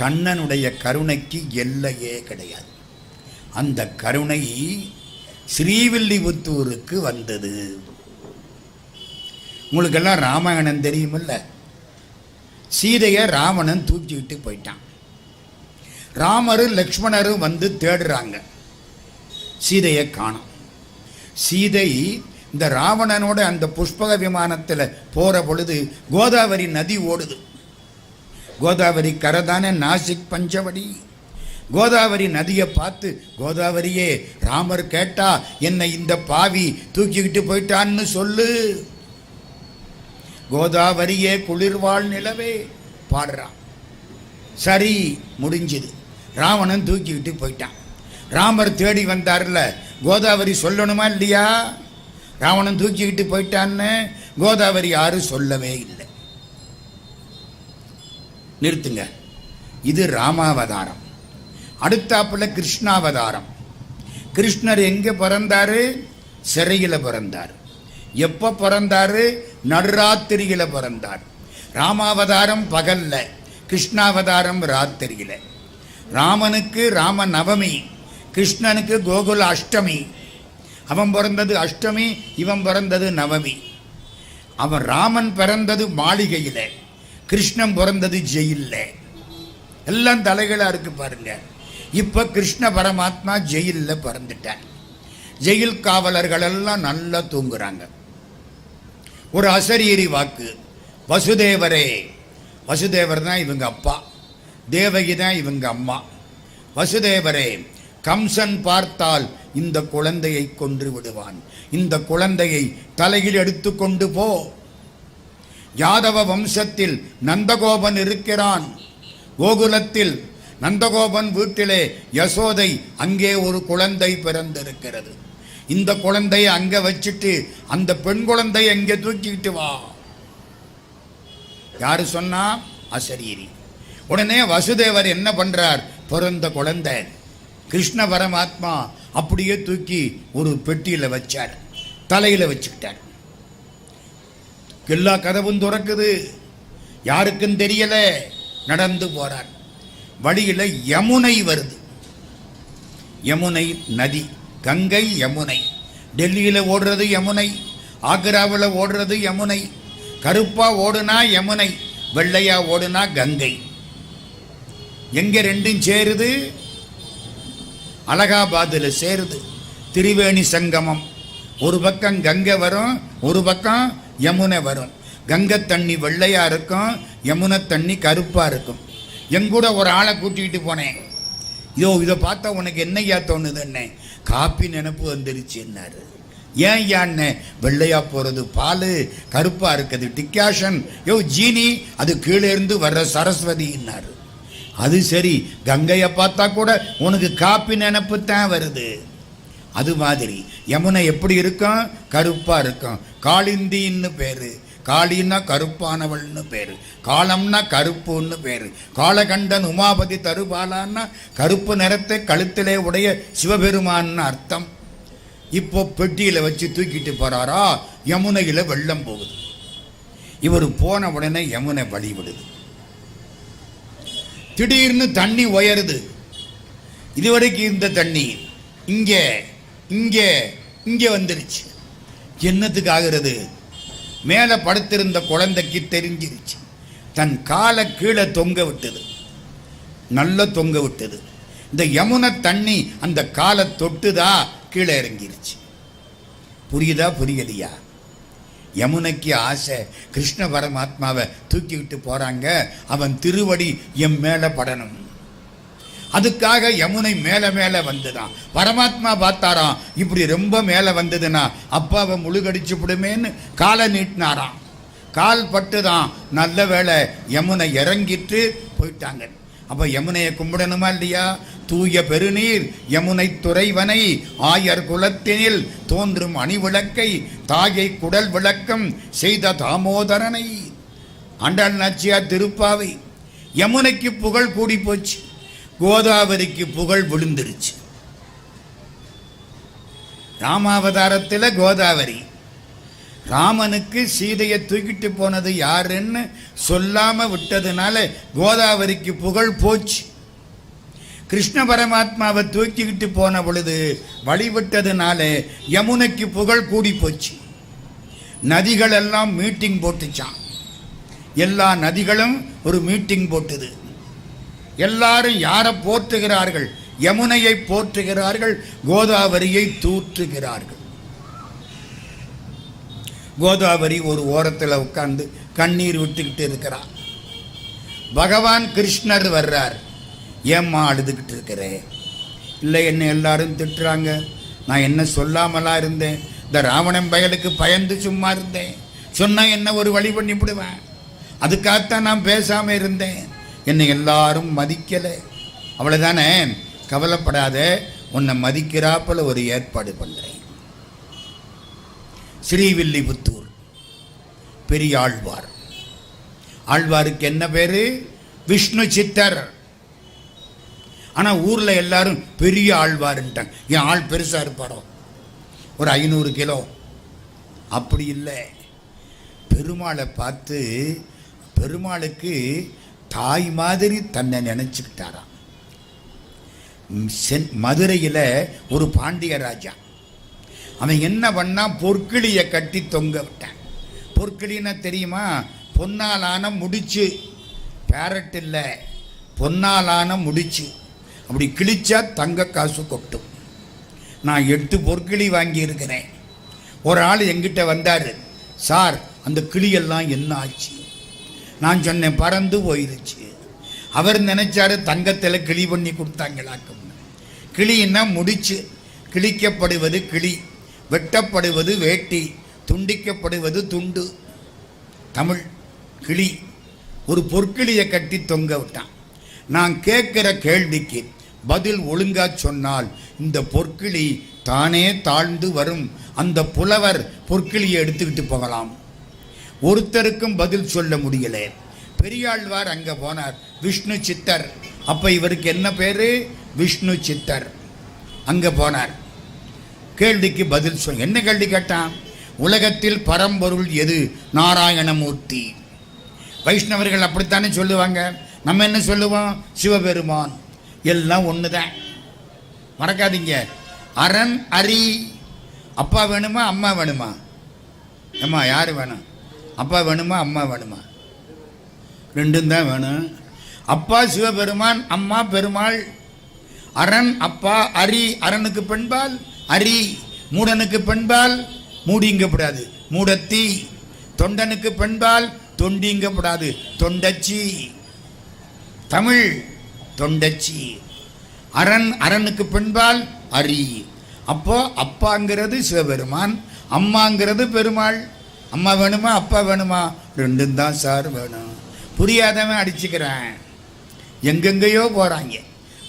கண்ணனுடைய கருணைக்கு எல்லையே கிடையாது. அந்த கருணை ஸ்ரீவில்லிபுத்தூருக்கு வந்தது. உங்களுக்கெல்லாம் ராமாயணம் தெரியுமில்ல? சீதையை ராவணன் தூக்கிக்கிட்டு போயிட்டான். ராமரும் லக்ஷ்மணரும் வந்து தேடுறாங்க. சீதையை காணும். சீதை இந்த ராவணனோட அந்த புஷ்பக விமானத்தில் போகிற பொழுது கோதாவரி நதி ஓடுது. கோதாவரி கரைதானே நாசிக் பஞ்சவடி. கோதாவரி நதியை பார்த்து கோதாவரியே ராமர் கேட்டா என்னை இந்த பாவி தூக்கிக்கிட்டு போயிட்டான்னு சொல்லு. கோதாவரியே குளிர்வாழ் நிலவே பாடுறான். சரி முடிஞ்சுது. ராவணன் தூக்கிக்கிட்டு போயிட்டான். ராமர் தேடி வந்தார்ல கோதாவரி சொல்லணுமா இல்லையா? ராவணன் தூக்கிக்கிட்டு போயிட்டான்னு கோதாவரி யாரும் சொல்லவே இல்லை. நிறுத்துங்க. இது ராமாவதாரம். அடுத்தாப்புல கிருஷ்ணாவதாரம். கிருஷ்ணர் எங்கே பிறந்தார்? சிறையில் பிறந்தார். எப்போ பிறந்தார்? நடுராத்திரியில் பிறந்தார். ராமாவதாரம் பகல்ல கிருஷ்ணாவதாரம் ராத்திரியில். ராமனுக்கு ராம நவமி கிருஷ்ணனுக்கு கோகுல அஷ்டமி அவன் பிறந்தது அஷ்டமி இவன் பிறந்தது நவமி. அவன் ராமன் பிறந்தது மாளிகையில். கிருஷ்ணன் பிறந்தது ஜெயிலில். எல்லாம் தலைகளாக இருக்கு பாருங்க. இப்போ கிருஷ்ண பரமாத்மா ஜெயிலில் பிறந்துட்டார். ஜெயில் காவலர்கள் எல்லாம் நல்லா தூங்குறாங்க. ஒரு அசரீரி வாக்கு வசுதேவரே வசுதேவர் தான் இவங்க அப்பா தேவகி தான் இவங்க அம்மா வசுதேவரே கம்சன் பார்த்தால் இந்த குழந்தையை கொன்று விடுவான் இந்த குழந்தையை தலையில் எடுத்து கொண்டு போ யாதவ வம்சத்தில் நந்தகோபன் இருக்கிறான். கோகுலத்தில் நந்தகோபன் வீட்டிலே யசோதை அங்கே ஒரு குழந்தை பிறந்திருக்கிறது. இந்த குழந்தையை அங்கே வச்சுட்டு அந்த பெண் குழந்தை அங்கே தூக்கிட்டு வா. யாரு சொன்னா? அசரீரி. உடனே வசுதேவர் என்ன பண்றார்? பிறந்த குழந்தை. கிருஷ்ண பரமாத்மா அப்படியே தூக்கி ஒரு பெட்டியில் வச்சார். தலையில் வச்சுக்கிட்டார். எல்லா கதவும் திறக்குது. யாருக்கும் தெரியல. நடந்து போறார். வழியில் யமுனை வருது. யமுனை நதி கங்கை யமுனை. டெல்லியில் ஓடுறது யமுனை ஆக்ராவில் ஓடுறது யமுனை கருப்பா ஓடுனா யமுனை வெள்ளையா ஓடுனா கங்கை. எங்க ரெண்டும் சேருது? அலகாபாத்தில் சேருது. திரிவேணி சங்கமம். ஒரு பக்கம் கங்கை வரும் ஒரு பக்கம் யமுனை வரும். கங்கை தண்ணி வெள்ளையாக இருக்கும் யமுனை தண்ணி கருப்பாக இருக்கும். எங்கூட ஒரு ஆளை கூட்டிகிட்டு போனேன். இதோ இதை பார்த்தா உனக்கு என்னையா தோணுதுன்னு. காப்பி நினப்பு வந்துருச்சுன்னாரு ஏன் யான்னு வெள்ளையாக போகிறது பால் கருப்பாக இருக்குது டிக்காஷன். யோ ஜீனி அது கீழே இருந்து வர்ற சரஸ்வதின்னாரு அது சரி கங்கையை பார்த்தா கூட உனக்கு காப்பி நினப்பு தான் வருது. அது மாதிரி. யமுனை எப்படி இருக்கும் கருப்பாக இருக்கும் காளிந்தின்னு பேர். காளின்னா கருப்பானவள்னு பேர். காலம்னா கருப்புன்னு பேர். காலகண்டன் உமாபதி தருபாலான்னா கருப்பு நிறத்தை கழுத்திலே உடைய சிவபெருமான்னு அர்த்தம். இப்போ பெட்டியில் வச்சு தூக்கிட்டு போகிறாரா யமுனையில் வெள்ளம் போகுது. இவர் போன உடனே யமுனை வழிவிடுது திடீர்னு தண்ணி உயருது. இதுவரைக்கும் இந்த தண்ணி இங்கே இங்கே இங்கே வந்துருச்சு. என்னத்துக்கு ஆகிறது மேலே படுத்திருந்த குழந்தைக்கு தெரிஞ்சிருச்சு. தன் காலை கீழே தொங்க விட்டது. நல்ல தொங்க விட்டது. இந்த யமுனை தண்ணி அந்த காலை தொட்டுதா கீழே இறங்கிருச்சு. புரியுதா புரியலையா? யமுனைக்கு ஆசை கிருஷ்ண பரமாத்மாவை தூக்கிக்கிட்டு போகிறாங்க அவன் திருவடி எம் மேலே படணும். அதுக்காக யமுனை மேலே மேலே வந்துதான் பரமாத்மா பார்த்தாராம் இப்படி ரொம்ப மேலே வந்ததுன்னா அப்பாவை முழுகடிச்சு விடுமேன்னு காலை நீட்டினாராம். கால் பட்டுதான். நல்ல வேளை யமுனை இறங்கிட்டு போயிட்டாங்க. அப்போ யமுனையை கும்பிடணுமா இல்லையா? தூய பெருநீர் யமுனை துறைவனை ஆயர் குலத்தினில் தோன்றும் அணிவிளக்கை தாயை குடல் விளக்கம் செய்த தாமோதரனை. அண்டாள் நாச்சியார் திருப்பாவை. யமுனைக்கு புகழ் கூடி போச்சு. கோதாவரிக்கு புகழ் விழுந்துருச்சு. ராமாவதாரத்தில் கோதாவரி. ராமனுக்கு சீதையை தூக்கிட்டு போனது யாருன்னு சொல்லாமல் விட்டதுனால கோதாவரிக்கு புகழ் போச்சு. கிருஷ்ண பரமாத்மாவை தூக்கிக்கிட்டு போன பொழுது வழிவிட்டதுனால யமுனைக்கு புகழ் கூடி போச்சு. நதிகள் எல்லாம் மீட்டிங் போட்டுச்சான் எல்லா நதிகளும் ஒரு மீட்டிங் போட்டுது. எல்லாரும் யாரை போற்றுகிறார்கள்? யமுனையை போற்றுகிறார்கள் கோதாவரியை தூற்றுகிறார்கள். கோதாவரி ஒரு ஓரத்தில் உட்கார்ந்து கண்ணீர் விட்டுக்கிட்டு இருக்கிறார் பகவான் கிருஷ்ணர் வர்றார். ஏம்மா அழுதுகிட்டு இருக்கிறேன் இல்லை என்ன எல்லாரும் திட்டுறாங்க. நான் என்ன சொல்லாமலா இருந்தேன்? இந்த ராவணன் பயலுக்கு பயந்து சும்மா இருந்தேன். சொன்னால் என்ன ஒரு வழி பண்ணிவிடுவேன்? அதுக்காகத்தான் நான் பேசாமல் இருந்தேன். என்னை எல்லாரும் மதிக்கலை. அவ்வளவுதானே கவலைப்படாத. உன்னை மதிக்கிறாப்பில் ஒரு ஏற்பாடு பண்ணுறேன் ஸ்ரீவில்லிபுத்தூர். பெரிய ஆழ்வார். ஆழ்வாருக்கு என்ன பேர்? விஷ்ணு சித்தர். ஆனால் ஊரில் எல்லாரும் பெரிய ஆழ்வாருன்ட்டாங்க. என் ஆள் பெருசாக இருப்பாரோ? ஒரு ஐநூறு கிலோ. அப்படி இல்லை. பெருமாளை பார்த்து பெருமாளுக்கு தாய் மாதிரி தன்னை நினச்சிக்கிட்டாராம். சென்- மதுரையில் ஒரு பாண்டிய ராஜா. அவன் என்ன பண்ணா பொற்கிளியை கட்டி தொங்க விட்டான். பொற்கிளின்னா தெரியுமா? பொன்னாலான முடிச்சு. பேரட் இல்லை பொன்னாலான முடிச்சு. அப்படி கிழிச்சா தங்க காசு கொட்டும். நான் எட்டு பொற்கிளி வாங்கியிருக்கிறேன். ஒரு ஆள் எங்கிட்ட வந்தார் சார் அந்த கிளியெல்லாம் என்ன ஆச்சு? நான் சொன்னேன் பறந்து போயிருச்சு அவர் நினைச்சாரு தங்கத்தில் கிளி பண்ணி கொடுத்தாங்களாக்கும். கிளின்னா முடிச்சு கிழிக்கப்படுவது கிளி வெட்டப்படுவது வேட்டி துண்டிக்கப்படுவது துண்டு. தமிழ் கிளி ஒரு பொற்கிளியை கட்டி தொங்க விட்டான். நான் கேட்குற கேள்விக்கு பதில் ஒழுங்கா சொன்னால் இந்த பொற்கிளி தானே தாழ்ந்து வரும். அந்த புலவர் பொற்கிளியை எடுத்துக்கிட்டு போகலாம். ஒருத்தருக்கும் பதில் சொல்ல முடியல. பெரியாழ்வார் அங்கே போனார். விஷ்ணு சித்தர். அப்போ இவருக்கு என்ன பேர்? விஷ்ணு சித்தர். அங்கே போனார். கேள்விக்கு பதில் சொல் என்ன கேள்வி கேட்டான்? உலகத்தில் பரம்பொருள் எது? நாராயணமூர்த்தி. வைஷ்ணவர்கள் அப்படித்தானே சொல்லுவாங்க. நம்ம என்ன சொல்லுவோம்? சிவபெருமான். எல்லாம் ஒன்று தான் மறக்காதீங்க. அரண் அரி. அப்பா வேணுமா? அம்மா வேணுமா? அம்மா யார் வேணும்? அப்பா வேணுமா? அம்மா வேணுமா? ரெண்டும் தான் வேணும். அப்பா சிவபெருமான் அம்மா பெருமாள். அரண் அப்பா அரி அரணுக்கு பெண்பால் அரி மூடனுக்கு பெண்பால் மூடிங்கப்படாது. மூடத்தி தொண்டனுக்கு பெண்பால் தொண்டிங்கப்படாது. தொண்டச்சி தமிழ் தொண்டச்சி. அரண் அரணுக்கு பெண்பால் அரி. அப்போ அப்பாங்கிறது சிவபெருமான் அம்மாங்கிறது பெருமாள். அம்மா வேணுமா அப்பா வேணுமா? ரெண்டும் தான் சார் வேணும். புரியாதவன் அடிச்சுக்கிறேன். எங்கெங்கேயோ போகிறாங்க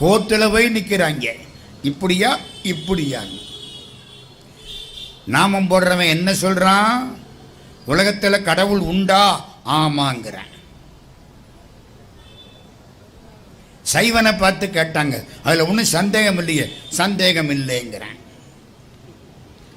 கோர்ட்டில் போய் நிற்கிறாங்க இப்படியா இப்படியா? நாமம் போடுறவன் என்ன சொல்கிறான் உலகத்தில் கடவுள் உண்டா? ஆமாங்கிறான். சைவனை பார்த்து கேட்டாங்க. அதில் ஒன்றும் சந்தேகம் இல்லையே. சந்தேகம் இல்லைங்கிறேன்.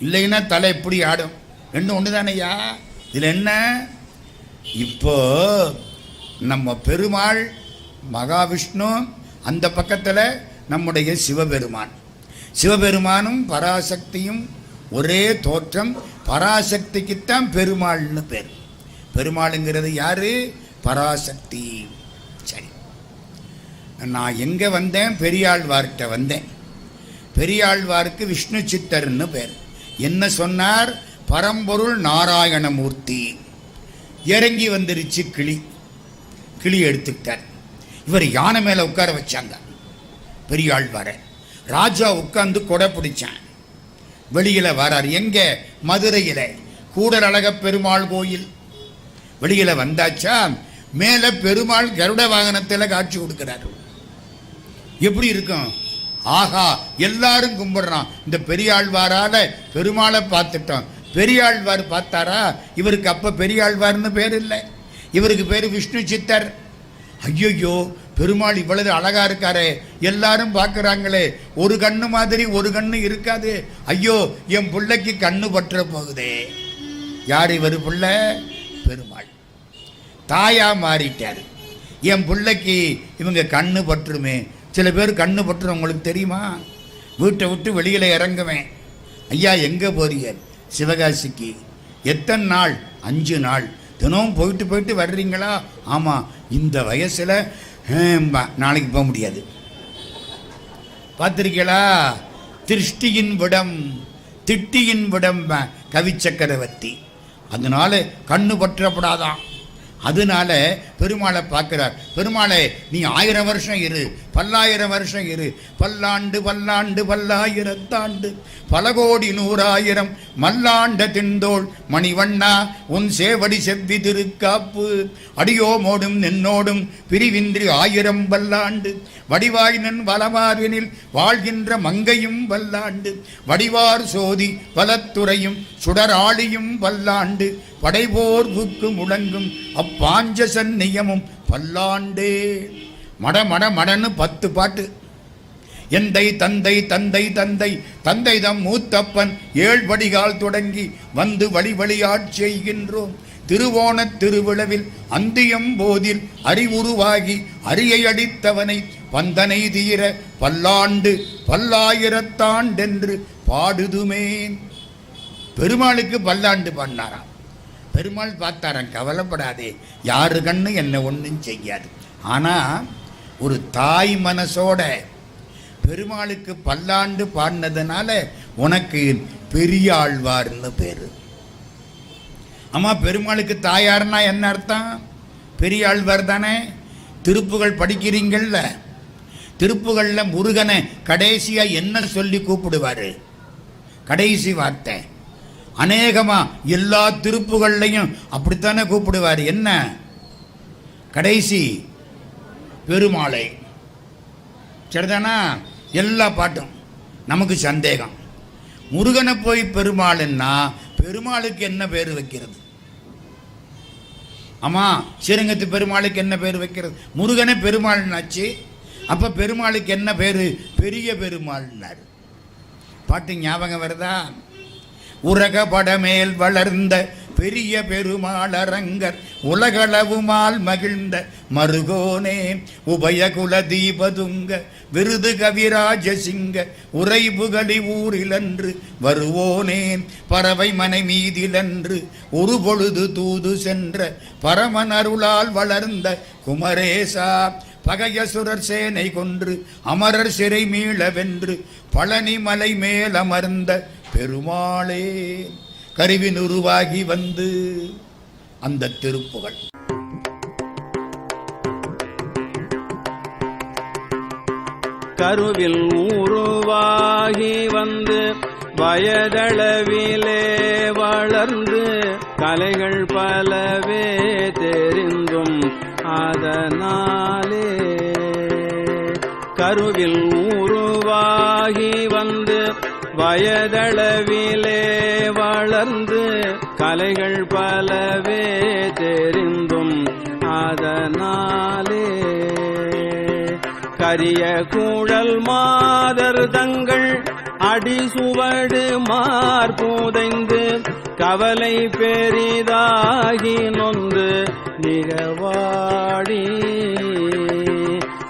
இல்லைன்னா தலை எப்படி ஆடும். ரெண்டும் ஒன்று தானையா இதில் என்ன? இப்போ நம்ம பெருமாள் மகாவிஷ்ணு அந்த பக்கத்தில் நம்முடைய சிவபெருமான். சிவபெருமானும் பராசக்தியும் ஒரே தோற்றம் பராசக்திக்குத்தான் பெருமாள்னு பேர். பெருமாளுங்கிறது யாரு? பராசக்தி. சரி. நான் எங்கே வந்தேன்? பெரியாழ்வார்கிட்ட வந்தேன். பெரியாழ்வாருக்கு விஷ்ணு சித்தர்னு பேர். என்ன சொன்னார்? பரம்பொருள் நாராயணமூர்த்தி. இறங்கி வந்துருச்சு கிளி. கிளி எடுத்துக்கிட்டார். இவர் யானை மேலே உட்கார வச்சாங்க. பெரியாழ்வாரை ராஜா உட்காந்து கொடை பிடிச்சான். வெளியில் வரார். எங்கே? மதுரையில். கூடல் அழக பெருமாள் கோயில். வெளியில் வந்தாச்சா? மேலே பெருமாள் கருட வாகனத்தில் காட்சி கொடுக்கிறார். எப்படி இருக்கும்? ஆஹா எல்லாரும் கும்பிடுறான். இந்த பெரியாழ்வாரால் பெருமாளை பார்த்துட்டோம். பெரியாழ்வார் பார்த்தாரா? இவருக்கு அப்போ பெரியாழ்வார்னு பேர் இல்லை. இவருக்கு பேர் விஷ்ணு சித்தர். ஐயோ பெருமாள் இவ்வளவு அழகா இருக்காரே. எல்லாரும் பார்க்குறாங்களே. ஒரு கண்ணு மாதிரி ஒரு கண்ணு இருக்காது. ஐயோ என் பிள்ளைக்கு கண்ணு பற்ற போகுதே. யார் இவர் பிள்ளை? பெருமாள். தாயா மாறிட்டார். என் பிள்ளைக்கு இவங்க கண்ணு பற்றுமே. சில பேர் கண்ணு பற்றுறவங்களுக்கு தெரியுமா? வீட்டை விட்டு வெளியில் இறங்குவேன். ஐயா எங்கே போறீங்க சிவகாசிக்கு. எத்தனை நாள்? அஞ்சு நாள். தினமும் போயிட்டு போயிட்டு வர்றீங்களா? ஆமாம் இந்த வயசில் நாளைக்கு போக முடியாது. பார்த்திருக்கீங்களா? திருஷ்டியின் விடம் திட்டியின் விடம் கவி சக்கரவர்த்தி அதனால கண்ணு பற்றப்படாதான். அதனால பெருமாளை பார்க்கிறார். பெருமாளை நீ ஆயிரம் வருஷம் இரு. பல்லாயிரம் வருஷம் இரு. பல்லாண்டு பல்லாண்டு பல்லாயிரத்தாண்டு. பல கோடி நூறாயிரம் மல்லாண்ட திண்டோள். மணிவண்ணா உன் சேவடி செவ்வி திருக்காப்பு. அடியோமோடும் நின்னோடும் பிரிவின்றி ஆயிரம் பல்லாண்டு வடிவாய் நின் வலமார்வினில் வாழ்கின்ற மங்கையும் வல்லாண்டு. வடிவார் சோதி பலத்துறையும் சுடராளியும் வல்லாண்டு. படைபோர்வுக்கு முழங்கும் அப்பாஞ்ச சந்நியமும் பல்லாண்டு. மட மட மடன்னு பத்து பாட்டு. எந்தை தந்தை தந்தை தந்தை தந்தை தம் மூத்தப்பன் ஏழ் வடிகால் தொடங்கி வந்து வழி வழியாட் செய்கின்றோம். திருவோணத் திருவிழவில் அந்தியம் போதில் அறிவுருவாகி அரியை அடித்தவனை பந்தனை தீர பல்லாண்டு பல்லாயிரத்தாண்டென்று பாடுதுமே பெருமாளுக்கு பல்லாண்டு பண்ணாராம் பெருமாள் பார்த்தாரன் கவலைப்படாதே. யாரு கண்ணு என்ன ஒன்றும் செய்யாது. ஆனால் ஒரு தாய் மனசோட பெருமாளுக்கு பல்லாண்டு பாடினதுனால உனக்கு பெரிய ஆழ்வார்னு பேரு. ஆமா பெருமாளுக்கு தாயார்னா என்ன அர்த்தம்? பெரிய ஆழ்வார் தானே? திருப்புகள் படிக்கிறீங்கள்ல. திருப்புகளில் முருகனை கடைசியாக என்ன சொல்லி கூப்பிடுவாரு? கடைசி வார்த்தை. அநேகமா எல்லா திருப்புகள்லையும் அப்படித்தானே கூப்பிடுவார். என்ன? கடைசி பெருமாளை. சரிதானா? எல்லா பாட்டும். நமக்கு சந்தேகம். முருகனை போய் பெருமாளுன்னா பெருமாளுக்கு என்ன பேர் வைக்கிறது? ஆமாம் ஸ்ரீரங்கத்து பெருமாளுக்கு என்ன பேர் வைக்கிறது? முருகனை பெருமாள்னாச்சு. அப்போ பெருமாளுக்கு என்ன பேர்? பெரிய பெருமாள்னாரு. பாட்டு ஞாபகம் வருதா? உரகபடமேல் வளர்ந்த பெரிய பெருமாளரங்கர் உலகளவுமால் மகிழ்ந்த மருகோனே. உபயகுல தீபதுங்க விருது கவிராஜ சிங்க உரைபுகழி ஊரிலன்று வருவோனேன் பறவை மனை மீதிலன்று ஒரு பொழுது தூது சென்ற பரமன் அருளால் வளர்ந்த குமரேசா. பகையசுரர் சேனை கொன்று அமரர் சிறை மீளவென்று பழனி மலை மேல் அமர்ந்த பெருமாளே கருவின் உருவாகி வந்து அந்த திருப்புகள். கருவில் உருவாகி வந்து வயதளவிலே வளர்ந்து கலைகள் பலவே தெரிந்தும் அதனாலே. கருவில் உருவாகி வந்து வயதளவிலே வளர்ந்து கலைகள் பலவே தெரிந்தும் அதனாலே கரிய கூழல் மாதர் தங்கள் அடிசுவடு மார்புதைந்து கவலை பெரிதாகி நொந்து நிகவாடி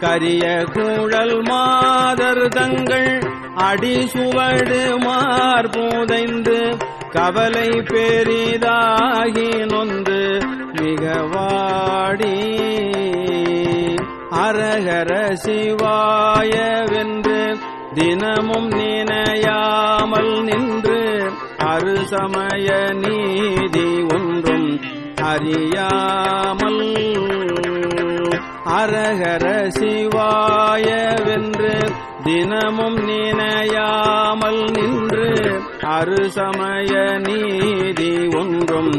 கரிய கூழல் மாதர் தங்கள் அடி சுவடு மார்புதைந்து கவலை பெரிதாகி நொந்து மிகவாடி அரகர சிவாயவென்று தினமும் நினையாமல் நின்று அருசமய நீதி ஒன்றும் அறியாமல். அரகர சிவாயவென்று தினமும் நினையாமல் நின்று அரு சமய நீதி ஒன்றும்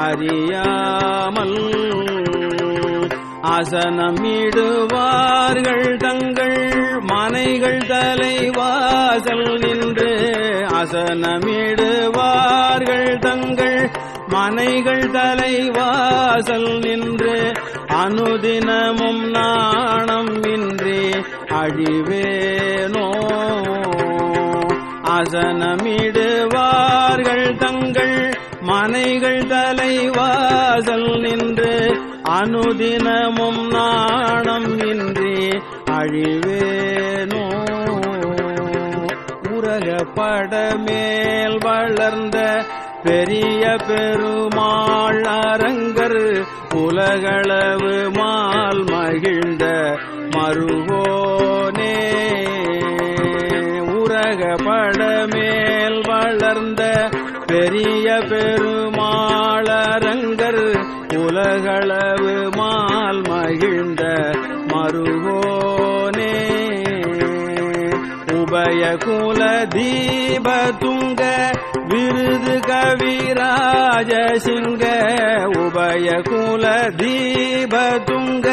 அறியாமல் அசனமிடுவார்கள் தங்கள் மனைகள் தலைவாசல் நின்று அசனமிடுவார்கள் தங்கள் மனைகள் தலைவாசல் நின்று அனுதினமும் நாணம் இன்றி அழிவேனோ? அசனமிடுவார்கள் தங்கள் மனைகள் தலைவாசல் நின்று அனுதினமும் நாணம் இன்றி அழிவேனோ? உலகப்பட மேல் வளர்ந்த பெரிய பெருமாள் அரங்கர் உலகளவு மால் மகிழ்ந்த மருகோனே உரக படமேல் வளர்ந்த பெரிய பெருமாளரங்கர் உலகளவு மால் மகிழ்ந்த மருகோனே உபய குல தீப துங்க விருது கவிராஜ சிங்க உபய குல தீப துங்க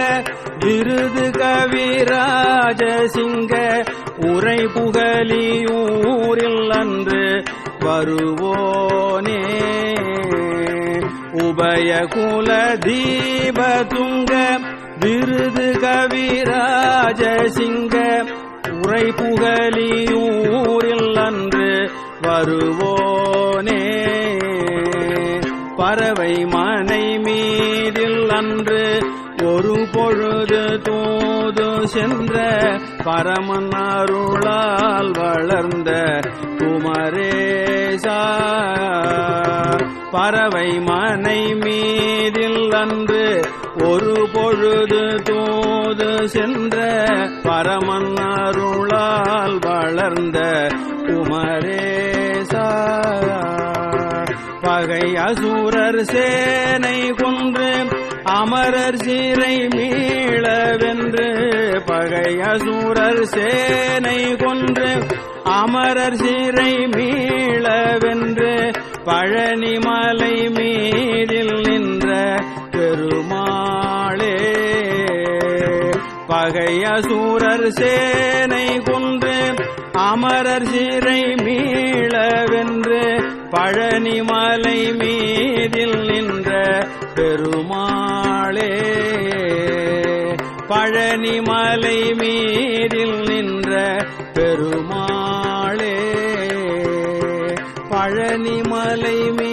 விருது கவிராஜ சிங்க உரை புகழியூரில் அன்று வருவோனே. உபய குல தீப துங்க விருது கவிராஜ சிங்க உரை புகழியூரில் அன்று வருவோனே. பறவை மனை மீதில் அன்று ஒரு பொழுது தூது சென்ற பரமன் அருளால் வளர்ந்த குமரேசா. பறவை மனை மீதில் அன்று ஒரு பொழுது தூது சென்ற பரமன் அருளால் வளர்ந்த குமரேசா. பகை அசூரர் சேனை கொன்று அமரர் சீரை மீளவென்று பகை அசூரர் சேனை கொன்று அமரர் சீரை மீளவென்று பழனி மலை மீதில் நின்ற பெருமாளே. பகை அசூரர் சேனை கொன்று அமரர் சீரை மீளவென்று பழனி மலை மீதில் நின்ற பெருமாள். பழனி மலை மீதில் நின்ற பெருமாளே பழனி மலை மீ